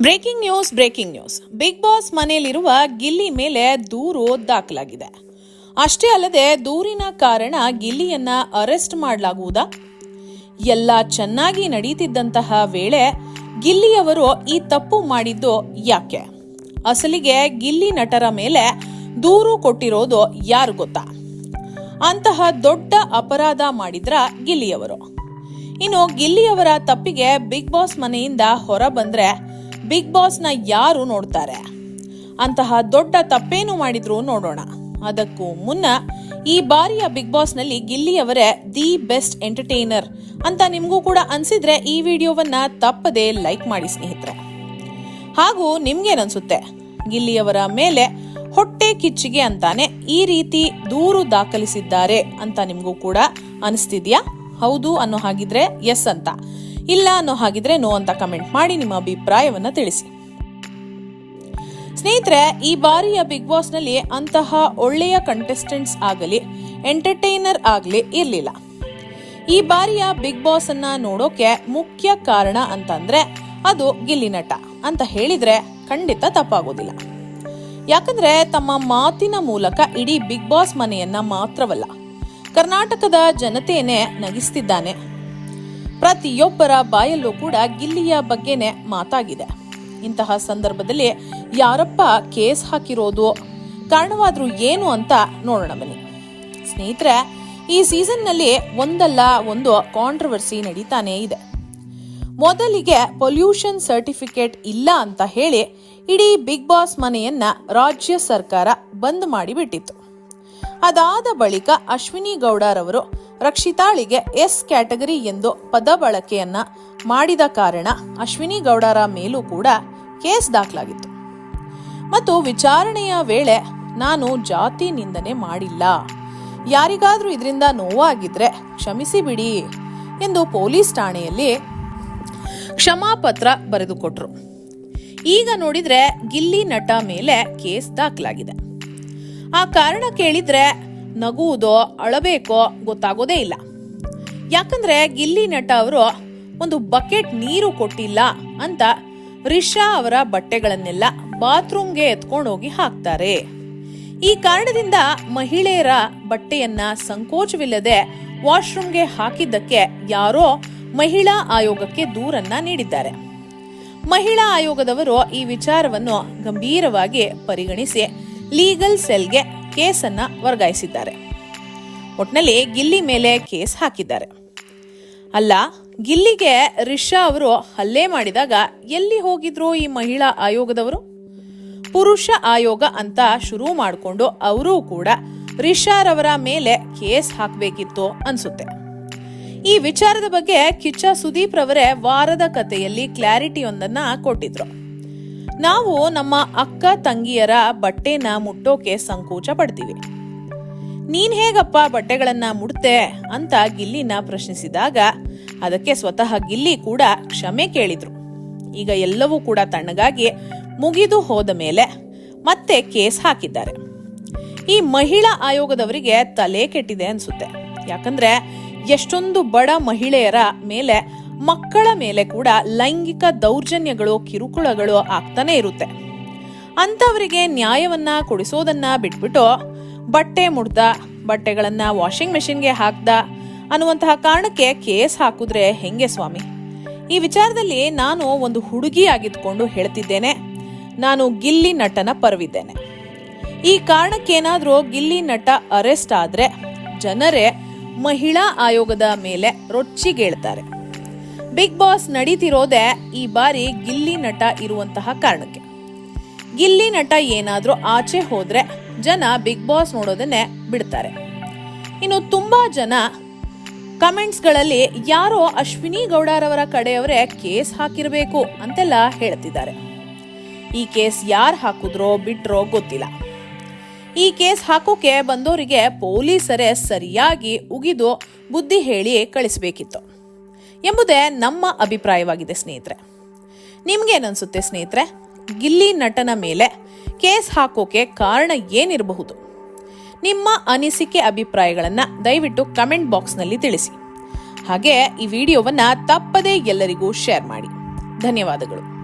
Breaking news breaking news. Bigg Boss ಮನೆಯಲ್ಲಿರುವ ಗಿಲ್ಲಿ ಮೇಲೆ ದೂರು ದಾಖಲಾಗಿದೆ. ಅಷ್ಟೇ ಅಲ್ಲದೆ ದೂರಿನ ಕಾರಣ ಗಿಲ್ಲಿಯನ್ನ ಅರೆಸ್ಟ್ ಮಾಡಲಾಗುವುದಾ? ಎಲ್ಲ ಚೆನ್ನಾಗಿ ನಡೀತಿದ್ದಂತಹ ವೇಳೆ ಗಿಲ್ಲಿಯವರು ಈ ತಪ್ಪು ಮಾಡಿದ್ದು ಯಾಕೆ? ಅಸಲಿಗೆ ಗಿಲ್ಲಿ ನಟರ ಮೇಲೆ ದೂರು ಕೊಟ್ಟಿರೋದು ಯಾರು ಗೊತ್ತಾ? ಅಂತಹ ದೊಡ್ಡ ಅಪರಾಧ ಮಾಡಿದ್ರ ಗಿಲ್ಲಿಯವರು? ಇನ್ನು ಗಿಲ್ಲಿಯವರ ತಪ್ಪಿಗೆ ಬಿಗ್ ಬಾಸ್ ಮನೆಯಿಂದ ಹೊರ ಬಂದ್ರೆ ಬಿಗ್ ಬಾಸ್ನ ಯಾರು ನೋಡ್ತಾರೆ? ಅಂತಹ ದೊಡ್ಡ ತಪ್ಪೇನು ಮಾಡಿದ್ರು ನೋಡೋಣ. ಅದಕ್ಕೂ ಮುನ್ನ ಈ ಬಾರಿಯ ಬಿಗ್ ಬಾಸ್ನಲ್ಲಿ ಗಿಲ್ಲಿಯವರೇ ದಿ ಬೆಸ್ಟ್ ಎಂಟರ್ಟೈನರ್ ಅಂತ ನಿಮಗೂ ಕೂಡ ಅನ್ಸಿದ್ರೆ ಈ ವಿಡಿಯೋವನ್ನ ತಪ್ಪದೆ ಲೈಕ್ ಮಾಡಿ ಸ್ನೇಹಿತರೆ. ಹಾಗೂ ನಿಮ್ಗೇನನ್ಸುತ್ತೆ? ಗಿಲ್ಲಿಯವರ ಮೇಲೆ ಹೊಟ್ಟೆ ಕಿಚ್ಚಿಗೆ ಅಂತಾನೆ ಈ ರೀತಿ ದೂರು ದಾಖಲಿಸಿದ್ದಾರೆ ಅಂತ ನಿಮಗೂ ಕೂಡ ಅನಿಸ್ತಿದ್ಯಾ? ಹೌದು ಅನ್ನೋ ಹಾಗಿದ್ರೆ ಎಸ್ ಅಂತ. ಇಲ್ಲ ಅನ್ನೋ ಹಾಗಿದ್ರೆ ನೋ ಅಂತ ಕಮೆಂಟ್ ಮಾಡಿ ನಿಮ್ಮ ಅಭಿಪ್ರಾಯವನ್ನ ತಿಳಿಸಿ. ಸ್ನೇಹಿತರೆ, ಈ ಬಾರಿಯ ಬಿಗ್ ಬಾಸ್ನಲ್ಲಿ ಅಂತಹ ಒಳ್ಳೆಯ ಕಂಟೆಸ್ಟೆಂಟ್ಸ್ ಆಗಲಿ ಎಂಟರ್ಟೈನರ್ ಆಗಲಿ ಇರಲಿಲ್ಲ. ಈ ಬಾರಿಯ ಬಿಗ್ ಬಾಸ್ ಅನ್ನ ನೋಡೋಕೆ ಮುಖ್ಯ ಕಾರಣ ಅಂತಂದ್ರೆ ಅದು ಗಿಲ್ಲಿ ನಟ. ಅಂತ ಹೇಳಿದ್ರೆ ಖಂಡಿತ ತಪ್ಪಾಗೋದಿಲ್ಲ. ಯಾಕಂದ್ರೆ ತಮ್ಮ ಮಾತಿನ ಮೂಲಕ ಇಡೀ ಬಿಗ್ ಬಾಸ್ ಮನೆಯನ್ನ ಮಾತ್ರವಲ್ಲ ಕರ್ನಾಟಕದ ಜನತೆಯೇ ನಗಿಸ್ತಿದ್ದಾನೆ. ಪ್ರತಿಯೊಬ್ಬರ ಬಾಯಲ್ಲೂ ಕೂಡ ಗಿಲ್ಲಿಯ ಬಗ್ಗೆನೇ ಮಾತಾಗಿದೆ. ಇಂತಹ ಸಂದರ್ಭದಲ್ಲಿ ಯಾರಪ್ಪ ಕೇಸ್ ಹಾಕಿರೋದು? ಕಾರಣವಾದ್ರೂ ಏನು ಅಂತ ನೋಡೋಣ ಬನ್ನಿ. ಸ್ನೇಹಿತರೆ, ಈ ಸೀಸನ್ನಲ್ಲಿ ಒಂದಲ್ಲ, ಒಂದು ಕಾಂಟ್ರವರ್ಸಿ ನಡೀತಾನೇ ಇದೆ. ಮೊದಲಿಗೆ ಪೊಲ್ಯೂಷನ್ ಸರ್ಟಿಫಿಕೇಟ್ ಇಲ್ಲ ಅಂತ ಹೇಳಿ ಇಡೀ ಬಿಗ್ ಬಾಸ್ ಮನೆಯನ್ನ ರಾಜ್ಯ ಸರ್ಕಾರ ಬಂದ್ ಮಾಡಿಬಿಟ್ಟಿತ್ತು. ಅದಾದ ಬಳಿಕ ಅಶ್ವಿನಿ ಗೌಡರವರು ರಕ್ಷಿತಾಳಿಗೆ ಎಸ್ ಕ್ಯಾಟಗರಿ ಎಂದು ಪದ ಬಳಕೆಯನ್ನ ಮಾಡಿದ ಕಾರಣ ಅಶ್ವಿನಿ ಗೌಡರ ಮೇಲೂ ಕೂಡ ಕೇಸ್ ದಾಖಲಾಗಿತ್ತು. ಮತ್ತು ವಿಚಾರಣೆಯ ವೇಳೆ ನಾನು ಜಾತಿ ನಿಂದನೆ ಮಾಡಿಲ್ಲ. ಯಾರಿಗಾದರೂ ಇದರಿಂದ ನೋವಾಗಿದ್ರೆ ಕ್ಷಮಿಸಿ ಬಿಡಿ ಎಂದು ಪೊಲೀಸ್ ಠಾಣೆಯಲ್ಲಿ ಕ್ಷಮಾಪತ್ರ ಬರೆದುಕೊಟ್ರು. ಈಗ ನೋಡಿದ್ರೆ ಗಿಲ್ಲಿ ನಟ ಮೇಲೆ ಕೇಸ್ ದಾಖಲಾಗಿದೆ. ಆ ಕಾರಣ ಕೇಳಿದ್ರೆ ನಗುವುದೋ ಅಳಬೇಕೋ ಗೊತ್ತಾಗೋದೇ ಇಲ್ಲ. ಯಾಕಂದ್ರೆ ಗಿಲ್ಲಿ ನಟ ಅವರು ಒಂದು ಬಕೆಟ್ ನೀರು ಕೊಟ್ಟಿಲ್ಲ ಅಂತ ರಿಷಾ ಅವರ ಬಟ್ಟೆಗಳನ್ನೆಲ್ಲ ಬಾತ್ರೂಮ್ಗೆ ಎತ್ಕೊಂಡು ಹೋಗಿ ಹಾಕ್ತಾರೆ. ಈ ಕಾರಣದಿಂದ ಮಹಿಳೆಯರ ಬಟ್ಟೆಯನ್ನ ಸಂಕೋಚವಿಲ್ಲದೆ ವಾಶ್ರೂಮ್ಗೆ ಹಾಕಿದ್ದಕ್ಕೆ ಯಾರೋ ಮಹಿಳಾ ಆಯೋಗಕ್ಕೆ ದೂರನ್ನ ನೀಡಿದ್ದಾರೆ. ಮಹಿಳಾ ಆಯೋಗದವರು ಈ ವಿಚಾರವನ್ನು ಗಂಭೀರವಾಗಿ ಪರಿಗಣಿಸಿ ಲೀಗಲ್ ಸೆಲ್ಗೆ ಕೇಸನ್ನ ವರ್ಗಾಯಿಸಿದ್ದಾರೆ. ಒಟ್ನಲ್ಲಿ ಗಿಲ್ಲಿ ಮೇಲೆ ಕೇಸ್ ಹಾಕಿದ್ದಾರೆ. ಅಲ್ಲ, ಗಿಲ್ಲಿಗೆ ರಿಷಾ ಅವರು ಹಲ್ಲೆ ಮಾಡಿದಾಗ ಎಲ್ಲಿ ಹೋಗಿದ್ರು ಈ ಮಹಿಳಾ ಆಯೋಗದವರು? ಪುರುಷ ಆಯೋಗ ಅಂತ ಶುರು ಮಾಡಿಕೊಂಡು ಅವರೂ ಕೂಡ ರಿಷಾರವರ ಮೇಲೆ ಕೇಸ್ ಹಾಕಬೇಕಿತ್ತು ಅನ್ಸುತ್ತೆ. ಈ ವಿಚಾರದ ಬಗ್ಗೆ ಕಿಚ್ಚ ಸುದೀಪ್ ರವರೇ ವಾರದ ಕಥೆಯಲ್ಲಿ ಕ್ಲಾರಿಟಿಯೊಂದನ್ನ ಕೊಟ್ಟಿದ್ರು. ನಾವು ನಮ್ಮ ಅಕ್ಕ ತಂಗಿಯರ ಬಟ್ಟೆನ ಮುಟ್ಟೋಕೆ ಸಂಕೋಚ ಪಡ್ತೀವಿ. ನೀನ್ ಹೇಗಪ್ಪ ಬಟ್ಟೆಗಳನ್ನ ಮುಡ್ತೆ ಅಂತ ಗಿಲ್ಲಿನ ಪ್ರಶ್ನಿಸಿದಾಗ ಅದಕ್ಕೆ ಸ್ವತಃ ಗಿಲ್ಲಿ ಕೂಡ ಕ್ಷಮೆ ಕೇಳಿದ್ರು. ಈಗ ಎಲ್ಲವೂ ಕೂಡ ತಣ್ಣಗಾಗಿ ಮುಗಿದು ಹೋದ ಮೇಲೆ ಮತ್ತೆ ಕೇಸ್ ಹಾಕಿದ್ದಾರೆ. ಈ ಮಹಿಳಾ ಆಯೋಗದವರಿಗೆ ತಲೆ ಕೆಟ್ಟಿದೆ ಅನ್ಸುತ್ತೆ. ಯಾಕಂದ್ರೆ ಎಷ್ಟೊಂದು ಬಡ ಮಹಿಳೆಯರ ಮೇಲೆ ಮಕ್ಕಳ ಮೇಲೆ ಕೂಡ ಲೈಂಗಿಕ ದೌರ್ಜನ್ಯಗಳು, ಕಿರುಕುಳಗಳು ಆಗ್ತಾನೆ ಇರುತ್ತೆ. ಅಂಥವರಿಗೆ ನ್ಯಾಯವನ್ನ ಕೊಡಿಸೋದನ್ನ ಬಿಟ್ಬಿಟ್ಟು ಬಟ್ಟೆ ಮುಡ್ದ, ಬಟ್ಟೆಗಳನ್ನ ವಾಷಿಂಗ್ ಮೆಷಿನ್ಗೆ ಹಾಕ್ದ ಅನ್ನುವಂತಹ ಕಾರಣಕ್ಕೆ ಕೇಸ್ ಹಾಕಿದ್ರೆ ಹೆಂಗೆ ಸ್ವಾಮಿ? ಈ ವಿಚಾರದಲ್ಲಿ ನಾನು ಒಂದು ಹುಡುಗಿ ಆಗಿದ್ಕೊಂಡು ಹೇಳ್ತಿದ್ದೇನೆ. ನಾನು ಗಿಲ್ಲಿ ನಟನ ಪರವಿದ್ದೇನೆ. ಈ ಕಾರಣಕ್ಕೇನಾದರೂ ಗಿಲ್ಲಿ ನಟ ಅರೆಸ್ಟ್ ಆದ್ರೆ ಜನರೇ ಮಹಿಳಾ ಆಯೋಗದ ಮೇಲೆ ರೊಚ್ಚಿಗೇಳ್ತಾರೆ. ಬಿಗ್ ಬಾಸ್ ನಡೀತಿರೋದೇ ಈ ಬಾರಿ ಗಿಲ್ಲಿ ನಟ ಇರುವಂತಹ ಕಾರಣಕ್ಕೆ. ಗಿಲ್ಲಿ ನಟ ಏನಾದ್ರೂ ಆಚೆ ಹೋದ್ರೆ ಜನ ಬಿಗ್ ಬಾಸ್ ನೋಡೋದನ್ನೇ ಬಿಡ್ತಾರೆ. ಇನ್ನು ತುಂಬಾ ಜನ ಕಮೆಂಟ್ಸ್ಗಳಲ್ಲಿ ಯಾರೋ ಅಶ್ವಿನಿ ಗೌಡರವರ ಕಡೆಯವರೇ ಕೇಸ್ ಹಾಕಿರಬೇಕು ಅಂತೆಲ್ಲ ಹೇಳ್ತಿದ್ದಾರೆ. ಈ ಕೇಸ್ ಯಾರು ಹಾಕಿದ್ರೋ ಬಿಟ್ರೋ ಗೊತ್ತಿಲ್ಲ. ಈ ಕೇಸ್ ಹಾಕೋಕೆ ಬಂದವರಿಗೆ ಪೊಲೀಸರೇ ಸರಿಯಾಗಿ ಉಗಿದು ಬುದ್ಧಿ ಹೇಳಿ ಕಳಿಸ್ಬೇಕಿತ್ತು. ಎಂಬುದೇ ನಮ್ಮ ಅಭಿಪ್ರಾಯವಾಗಿದೆ, ಸ್ನೇಹಿತರೆ. ನಿಮ್ಗೇನನ್ಸುತ್ತೆ, ಸ್ನೇಹಿತರೆ? ಗಿಲ್ಲಿ ನಟನ ಮೇಲೆ ಕೇಸ್ ಹಾಕೋಕೆ ಕಾರಣ ಏನಿರಬಹುದು? ನಿಮ್ಮ ಅನಿಸಿಕೆ ಅಭಿಪ್ರಾಯಗಳನ್ನು ದಯವಿಟ್ಟು ಕಮೆಂಟ್ ಬಾಕ್ಸ್ನಲ್ಲಿ ತಿಳಿಸಿ. ಹಾಗೆ ಈ ವಿಡಿಯೋವನ್ನ ತಪ್ಪದೇ ಎಲ್ಲರಿಗೂ ಶೇರ್ ಮಾಡಿ. ಧನ್ಯವಾದಗಳು.